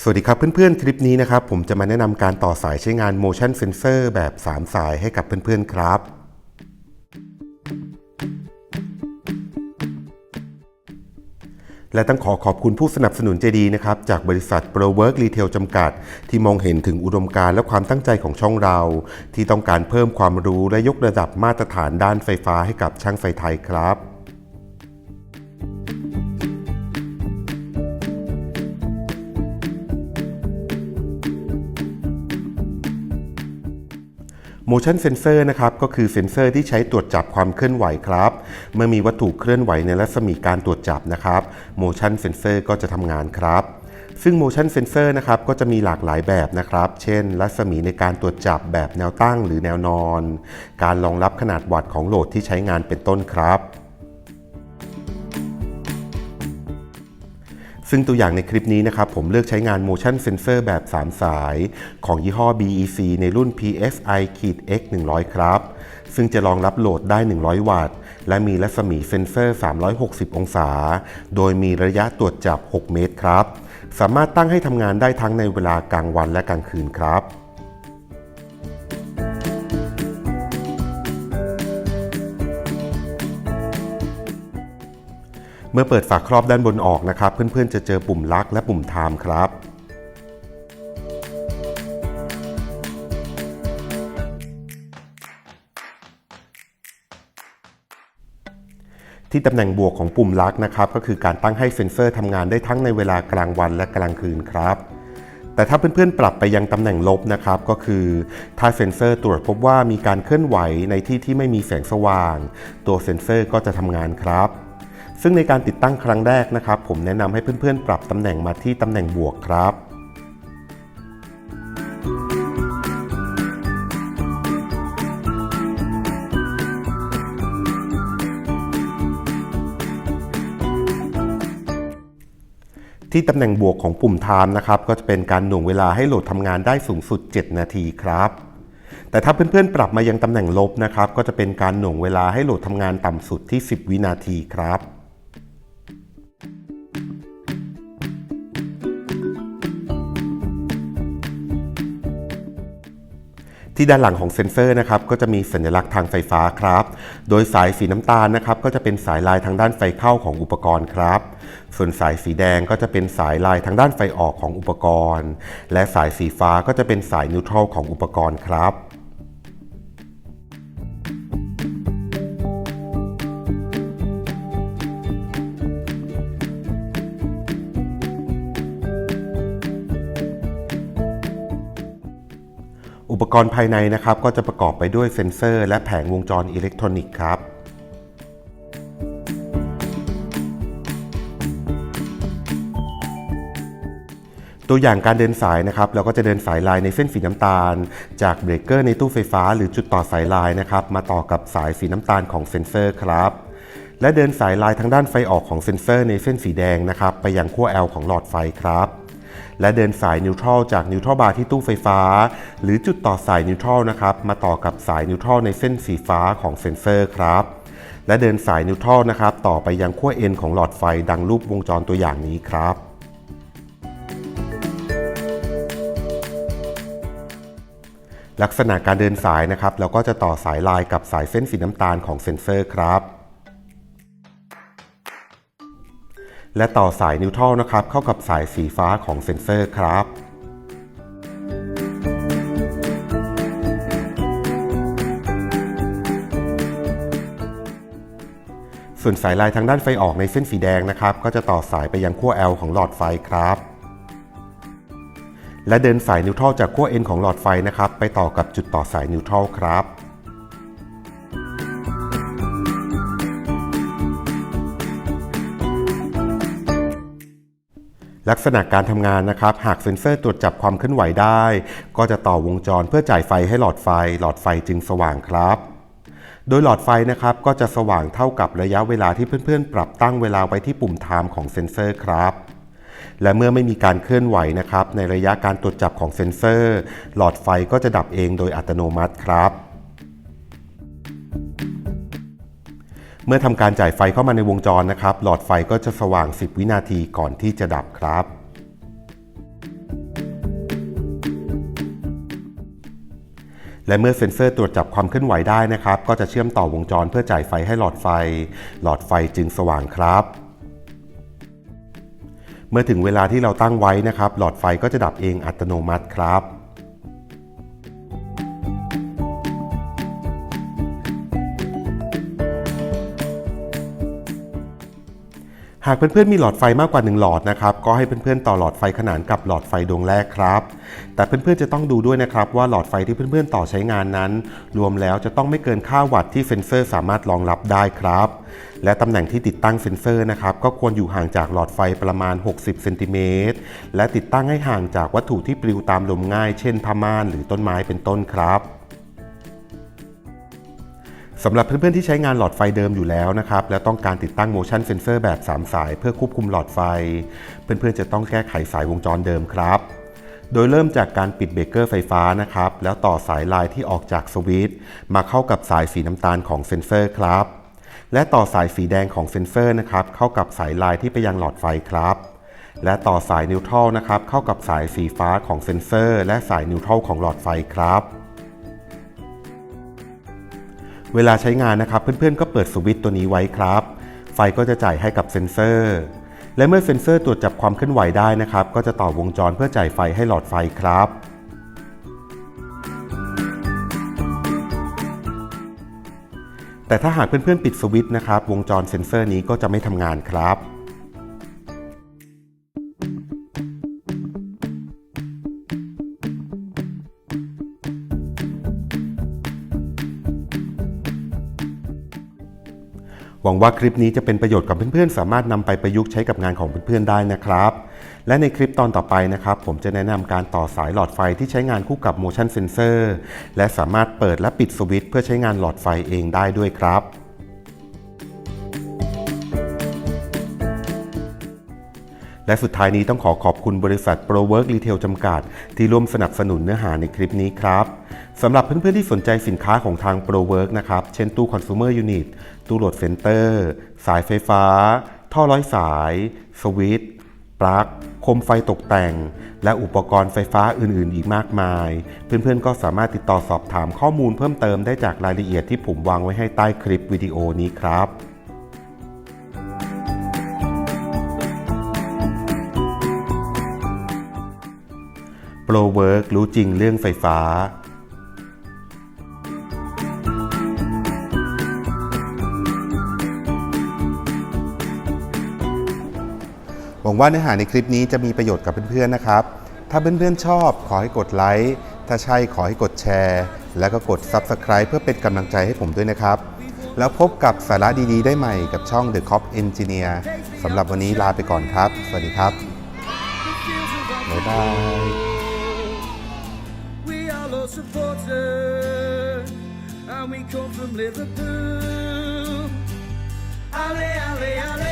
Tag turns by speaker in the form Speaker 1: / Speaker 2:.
Speaker 1: สวัสดีครับเพื่อนๆ คลิปนี้นะครับผมจะมาแนะนำการต่อสายใช้งาน motion sensor แบบ 3 สายให้กับเพื่อนๆครับ และต้องขอขอบคุณผู้สนับสนุนใจดีนะครับ จากบริษัท Pro Work Retail จำกัด ที่มองเห็นถึงอุดมการณ์และความตั้งใจของช่องเรา ที่ต้องการเพิ่มความรู้และยกระดับมาตรฐานด้านไฟฟ้าให้กับช่างไฟไทยครับ motion sensor นะครับก็คือเซ็นเซอร์ที่ใช้ตรวจจับความเคลื่อนไหวครับ เมื่อมีวัตถุเคลื่อนไหวในรัศมีการตรวจจับนะครับ motion sensor ก็จะทำงานครับซึ่ง motion sensor นะครับก็จะมีหลากหลายแบบนะครับ เช่น รัศมีในการตรวจจับแบบแนวตั้งหรือแนวนอน การรองรับขนาดวัตต์ของโหลดที่ใช้งานเป็นต้นครับ ซึ่งตัวอย่างในคลิปนี้นะครับผมเลือกใช้งาน motion sensor แบบ 3 สาย ของยี่ห้อ BEC ในรุ่น PSI X 100 ครับ ซึ่งจะรองรับโหลดได้ 100 วัตต์ และมีรัศมีเซนเซอร์ 360 องศา โดยมีระยะตรวจจับ 6 เมตรครับ สามารถตั้งให้ทำงานได้ทั้งในเวลากลางวันและกลางคืนครับ มื่อเปิดฝาครอบด้านบนออกนะครับ เพื่อนๆจะเจอปุ่มลักและปุ่มไทม์ครับที่ตำแหน่งบวกของปุ่มลักนะครับก็คือการตั้งให้เซ็นเซอร์ทำงานได้ทั้งในเวลากลางวันและกลางคืนครับ แต่ถ้าเพื่อนๆ ปรับไปยังตำแหน่งลบนะครับก็คือ ถ้าเซ็นเซอร์ตรวจพบว่ามีการเคลื่อนไหวในที่ที่ไม่มีแสงสว่าง ตัวเซ็นเซอร์ก็จะทำงานครับ ซึ่งในการติดตั้งครั้งแรกนะครับ ผมแนะนำให้เพื่อนๆ ปรับตำแหน่งมาที่ตำแหน่งบวกครับที่ตำแหน่งบวกของปุ่ม Time นะครับก็จะเป็นการหน่วงเวลาให้โหลดทำงานได้สูงสุด 7 นาทีครับ แต่ถ้าเพื่อนๆ ปรับมายังตำแหน่งลบนะครับ ก็จะเป็นการหน่วงเวลาให้โหลดทำงานต่ำสุดที่ 10 วินาทีครับ ที่ด้านหลังของเซ็นเซอร์นะครับก็จะมีสัญลักษณ์ทางไฟฟ้าครับ โดยสายสีน้ำตาลนะครับก็จะเป็นสายลายทางด้านไฟเข้าของอุปกรณ์ครับ ส่วนสายสีแดงก็จะเป็นสายลายทางด้านไฟออกของอุปกรณ์ และสายสีฟ้าก็จะเป็นสายนิวทรัลของอุปกรณ์ครับ อุปกรณ์ภายในนะครับก็จะประกอบไปด้วยเซ็นเซอร์ และแผงวงจรอิเล็กทรอนิกส์ครับตัวอย่างการเดินสายนะครับเราก็จะเดินสายลายในเส้นสีน้ำตาล จากเบรกเกอร์ในตู้ไฟฟ้า หรือจุดต่อสายลายนะครับมาต่อกับสายสีน้ำตาลของเซ็นเซอร์ครับและเดินสายลายทางด้านไฟออกของเซ็นเซอร์ในเส้นสีแดงนะครับไปยังขั้ว L ของหลอดไฟครับ และเดินสายนิวทรัลจากนิวทรัลบาร์ที่ตู้ไฟฟ้า หรือจุดต่อสายนิวทรัลนะครับมาต่อกับสายนิวทรัลในเส้นสีฟ้าของเซ็นเซอร์ครับและเดินสายนิวทรัลนะครับต่อไปยังขั้ว N ของหลอดไฟดังรูปวงจรตัวอย่างนี้ครับลักษณะการเดินสายนะครับ เราก็จะต่อสายลายกับสายเส้นสีน้ำตาลของเซ็นเซอร์ครับ และต่อสายนิวทรัลนะครับ เข้ากับสายสีฟ้าของเซ็นเซอร์ครับ ส่วนสายลายทางด้านไฟออกในเส้นสีแดงนะครับ ก็จะต่อสายไปยังขั้ว L ของหลอดไฟครับและเดินสายนิวทรัลจากขั้ว N ของหลอดไฟนะครับ ไปต่อกับจุดต่อสายนิวทรัลครับ ลักษณะการทำงานนะครับ หากเซ็นเซอร์ตรวจจับความเคลื่อนไหวได้ ก็จะต่อวงจรเพื่อจ่ายไฟให้หลอดไฟ หลอดไฟจึงสว่างครับ โดยหลอดไฟนะครับก็จะสว่างเท่ากับระยะเวลาที่เพื่อนๆ ปรับตั้งเวลาไว้ที่ปุ่ม Time ของเซ็นเซอร์ครับและเมื่อไม่มีการเคลื่อนไหวนะครับ ในระยะการตรวจจับของเซ็นเซอร์ หลอดไฟก็จะดับเองโดยอัตโนมัติครับ เมื่อทำการจ่ายไฟเข้ามาในวงจรนะครับ หลอดไฟก็จะสว่าง 10 วินาทีก่อนที่จะดับครับ และเมื่อเซ็นเซอร์ตรวจจับความเคลื่อนไหวได้นะครับ ก็จะเชื่อมต่อวงจรเพื่อจ่ายไฟให้หลอดไฟ หลอดไฟจึงสว่างครับเมื่อถึงเวลาที่เราตั้งไว้นะครับ หลอดไฟก็จะดับเองอัตโนมัติครับ หากเพื่อนๆมีหลอดไฟมากกว่า 1 หลอดนะครับ ก็ให้เพื่อนๆต่อหลอดไฟขนานกับหลอดไฟดวงแรกครับ แต่เพื่อนๆจะต้องดูด้วยนะครับว่าหลอดไฟที่เพื่อนๆต่อใช้งานนั้น รวมแล้วจะต้องไม่เกินค่าวัตต์ที่เซนเซอร์สามารถรองรับได้ครับ และตำแหน่งที่ติดตั้งเซนเซอร์นะครับก็ควรอยู่ห่างจากหลอดไฟประมาณ 60เซนติเมตรและติดตั้งให้ห่างจากวัตถุที่ปลิวตามลมง่าย เช่นผ้าม่านหรือต้นไม้เป็นต้นครับ สำหรับเพื่อนๆที่ใช้งานหลอดไฟเดิมอยู่แล้วนะครับ และต้องการติดตั้ง motion sensor แบบ 3 สาย เพื่อควบคุมหลอดไฟ เพื่อนๆจะต้องแก้ไขสายวงจรเดิมครับ โดยเริ่มจากการปิดเบรกเกอร์ไฟฟ้านะครับ แล้วต่อสายลายที่ออกจากสวิตช์มาเข้ากับสายสีน้ำตาลของเซนเซอร์ครับ และต่อสายสีแดงของเซนเซอร์นะครับเข้ากับสายลายที่ไปยังหลอดไฟครับและต่อสายนิวทรัลนะครับเข้ากับสายสีฟ้าของเซนเซอร์ และสายนิวทรัลของหลอดไฟครับ เวลาใช้งานนะครับเพื่อนๆ ก็เปิดสวิตช์ตัวนี้ไว้ครับ ไฟก็จะจ่ายให้กับเซ็นเซอร์ และเมื่อเซ็นเซอร์ตรวจจับความเคลื่อนไหวได้นะครับ ก็จะต่อวงจรเพื่อจ่ายไฟให้หลอดไฟครับแต่ถ้าหากเพื่อนๆ ปิดสวิตช์นะครับ วงจรเซ็นเซอร์นี้ก็จะไม่ทำงานครับ หวังว่าคลิปนี้จะเป็นประโยชน์กับเพื่อนๆ สามารถนำไปประยุกต์ใช้กับงานของเพื่อนๆ ได้นะครับ และในคลิปตอนต่อไปนะครับ ผมจะแนะนำการต่อสายหลอดไฟที่ใช้งานคู่กับ motion sensor และสามารถเปิดและปิดสวิตช์เพื่อใช้งานหลอดไฟเองได้ด้วยครับ และสุดท้ายนี้ต้องขอขอบคุณบริษัท Pro Work Retail จำกัด ที่ร่วมสนับสนุนเนื้อหาในคลิปนี้ครับสำหรับเพื่อนๆที่สนใจสินค้าของทาง Pro Work นะครับ เช่นตู้ Consumer Unit ตู้โหลดเซ็นเตอร์ สายไฟฟ้า ท่อร้อยสาย สวิตช์ปลั๊กโคมไฟตกแต่ง และอุปกรณ์ไฟฟ้าอื่นๆ อีกมากมาย เพื่อนๆ ก็สามารถติดต่อสอบถามข้อมูลเพิ่มเติมได้จากรายละเอียดที่ผมวางไว้ให้ใต้คลิปวิดีโอนี้ครับ โปรเวิร์กรู้จริงเรื่องไฟฟ้า หวังว่าเนื้อหาในคลิปนี้จะมีประโยชน์กับเพื่อนๆนะครับ ถ้าเพื่อนๆชอบขอให้กดไลค์ ถ้าใช่ขอให้กดแชร์ แล้วก็กด Subscribe เพื่อเป็นกำลังใจให้ผมด้วยนะครับ แล้วพบกับสาระดีๆ ได้ใหม่กับช่อง The Cop Engineer สำหรับวันนี้ลาไปก่อนครับ สวัสดีครับบ๊ายบาย
Speaker 2: we come from Liverpool. Alley, alley, alley.